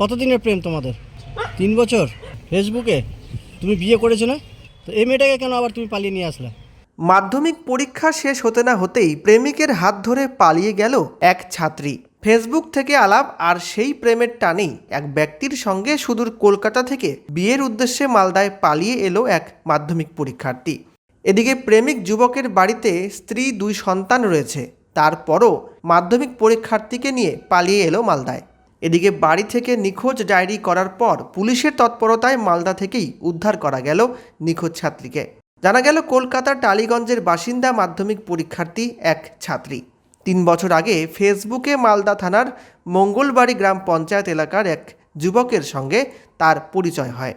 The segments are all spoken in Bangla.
কতদিনের প্রেম তোমাদের? তিন বছর? ফেসবুকে? তুমি বিয়ে করেছ না? তো এই মেয়েটাকে কেন আবার তুমি পালিয়ে নিয়ে আসলে? মাধ্যমিক পরীক্ষা শেষ হতে না হতেই প্রেমিকের হাত ধরে পালিয়ে গেল এক ছাত্রী। ফেসবুক থেকে আলাপ, আর সেই প্রেমের টানেই এক ব্যক্তির সঙ্গে সুদূর কলকাতা থেকে বিয়ের উদ্দেশ্যে মালদায় পালিয়ে এলো এক মাধ্যমিক পরীক্ষার্থী। এদিকে প্রেমিক যুবকের বাড়িতে স্ত্রী, দুই সন্তান রয়েছে। তারপরও মাধ্যমিক পরীক্ষার্থীকে নিয়ে পালিয়ে এলো মালদায়। এদিকে বাড়ি থেকে নিখোঁজ ডায়েরি করার পর পুলিশের তৎপরতায় মালদা থেকেই উদ্ধার করা গেল নিখোঁজ ছাত্রীকে। জানা গেল, কলকাতার টালিগঞ্জের বাসিন্দা মাধ্যমিক পরীক্ষার্থী এক ছাত্রী। তিন বছর আগে ফেসবুকে মালদা থানার মঙ্গলবাড়ি গ্রাম পঞ্চায়েত এলাকার এক যুবকের সঙ্গে তার পরিচয় হয়।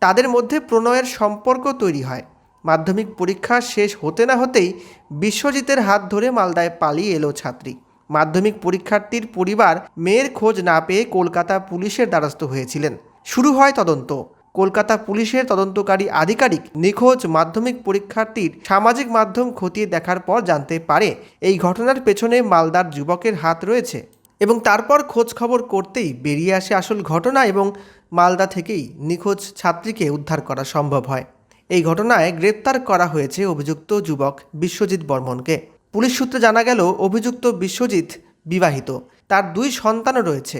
তাদের মধ্যে প্রণয়ের সম্পর্ক তৈরি হয়। মাধ্যমিক পরীক্ষা শেষ হতে না হতেই বিশ্বজিতের হাত ধরে মালদায় পালিয়ে এলো ছাত্রী। মাধ্যমিক পরীক্ষার্থীর পরিবার মেয়ের খোঁজ না পেয়ে কলকাতা পুলিশের দ্বারস্থ হয়েছিলেন। শুরু হয় তদন্ত। কলকাতা পুলিশের তদন্তকারী আধিকারিক নিখোঁজ মাধ্যমিক পরীক্ষার্থীর সামাজিক মাধ্যম খতিয়ে দেখার পর জানতে পারে, এই ঘটনার পেছনে মালদার যুবকের হাত রয়েছে এবং তারপর খোঁজ খবর করতেই বেরিয়ে আসে আসল ঘটনা এবং মালদা থেকেই নিখোঁজ ছাত্রীকে উদ্ধার করা সম্ভব হয়। এই ঘটনায় গ্রেপ্তার করা হয়েছে অভিযুক্ত যুবক বিশ্বজিৎ বর্মনকে। পুলিশ সূত্রে জানা গেল অভিযুক্ত বিশ্বজিৎ বিবাহিত। তার দুই সন্তানও রয়েছে।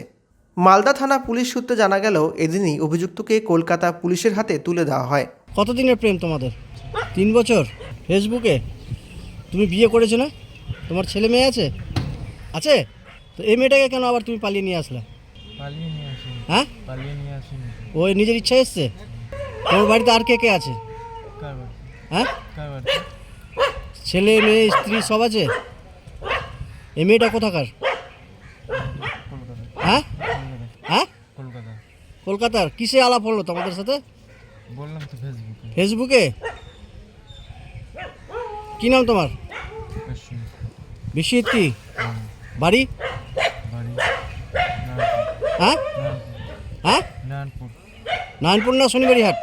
মালদা থানা পুলিশ সূত্রে জানা গেল এদিনই অভিযুক্তকে কলকাতা পুলিশের হাতে তুলে দেওয়া হয়। কতদিনের প্রেম তোমাদের? তিন বছর? ফেসবুকে? তুমি বিয়ে করেছ না? তোমার ছেলে মেয়ে আছে? আছে? তো এই মেয়েটাকে কেন আবার তুমি পালিয়ে নিয়ে আসলে? পালিয়ে নিয়ে আসিনি। হ্যাঁ? পালিয়ে নিয়ে আসিনি। ও নিজের ইচ্ছা এসছে? তোমার বাড়িতে আর কে কে আছে? হ্যাঁ? ছেলে মেয়ে স্ত্রী সব আছে? এই মেয়েটা কোথাকার? হ্যাঁ? হ্যাঁ? কলকাতার। কিসে আলাপ হলো তোমাদের সাথে? বললাম তো ফেসবুকে ফেসবুকে কি নাম তোমার? বিশ্বজিৎ। কি? বাড়ি? হ্যাঁ? হ্যাঁ? নারায়ণপুর। না শনিবাড়ি হাট